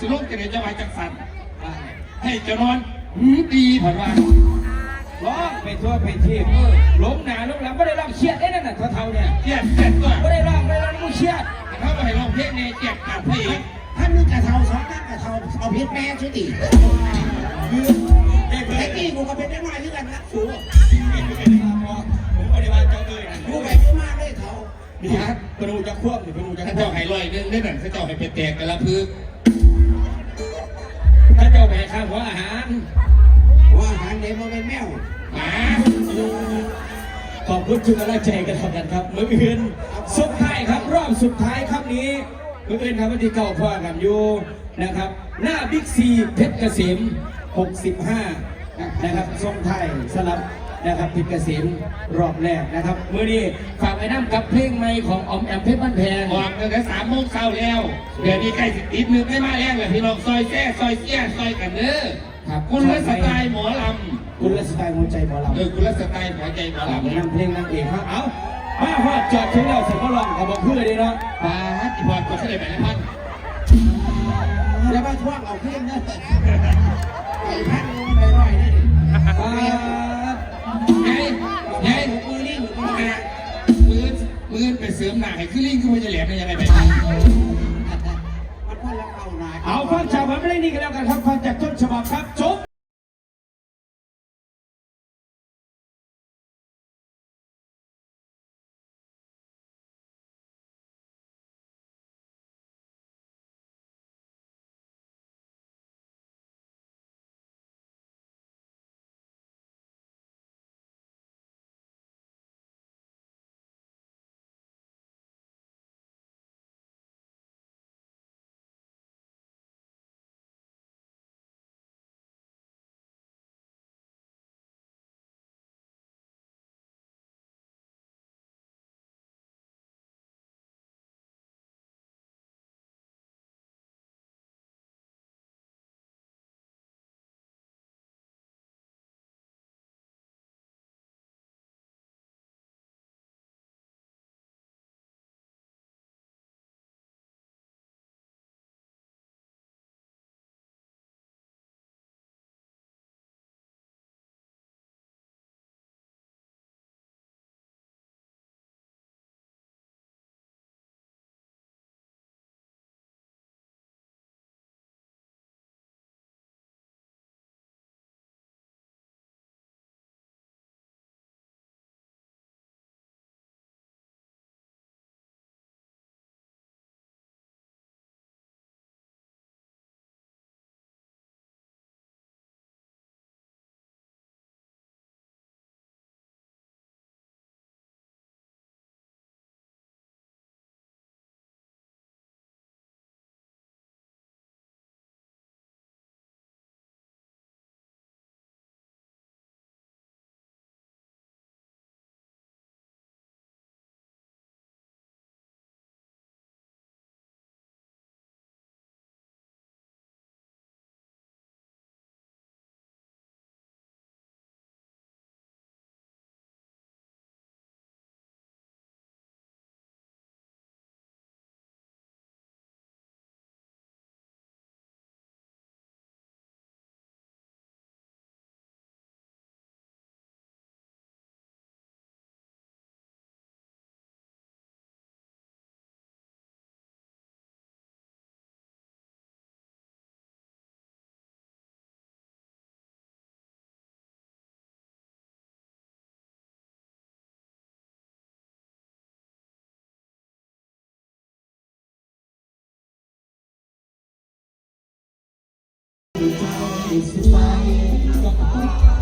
สิลงจะได้จะไปจังสันให้เจะนอนหืมดีผ่านว่าร้องไปทั่วไปทีเออล้มหนาล้มหลังไม่ได้ร้องเครียดได้นั่นน่ะเท่าๆเนี่ยเจียดเจียดตัวไม่ได้ร้องไม่ได้ร้องกูเครียดถ้าไปลองเพลงในเจียดกับพระเอกท่านมีกระเทาสองท่านกระเทาเอาเพชรแม่ชุติคือไอ้เพื่อไอ้นกี้กูก็เป็นได้น้อยด้วยกันนะสูผมไม่ได้ว่าเจ้าเอ้ยนะกูไปกูมาเลยเทานี่ฮะกระดูกจะควบนี่กระดูกจะถ้าควเจ้าบให้ลอยเรื่องนี้นั่นถ้าเจ้าให้เป็นแตกกันละพึ กถ้าเจ้าแพ้ข้าวหัวอาหารว่าอาหารเดี๋ยวมันเป็นแมวหมาขอบคุณทุกกำลังใจกันแล้วกันครับมืออื่นสุดท้ายครับรอบสุดท้ายครับนี้มืออื่นครับวันที่เก้าพ่อกันอยู่นะครับ หน้าบิ๊กซีเพชรเกษม65 นะครับทรงไทยสลับ นะครับเพชรเกษมรอบแรกนะครับมือนี้ฝากไว้น้ำกับเพลงใหม่ของออมแอมเพชรบ้านแพงออกตั้งแต่สามโมงเช้าแล้วเดี๋ยวนี้ใกล้สิติดนึงได้มาแล้วแหละพี่น้องซอยแซ่ซอยเสี้ยซอยกันเด้อครับคุณละสไตล์หมอลคุณละสไตล์หัวใจหมอำลำเออคุณละสไตล์หมอใจหมอฝากไว้ลำน้ำเพลงนางเอกครับเอามาฮอดจอดถึงแล้วเสร็จก็ลองกับบอกเพื่อดีเนาะปาติพอดก็เฉลยไปแล้วพันแล้วมาท่วงเอาขึ้นนะไอ้ท่านมันไปร่อยนี่ อมืนไปเสริมหน้าให้คือลิงคือมันจะแหลมได้ยังไงไปมันพ่นแล้วเอาหนา เอาฟังจากผมไม่ได้นี่กันแล้วกันครับฟังจากต้นฉบับครับจบ เห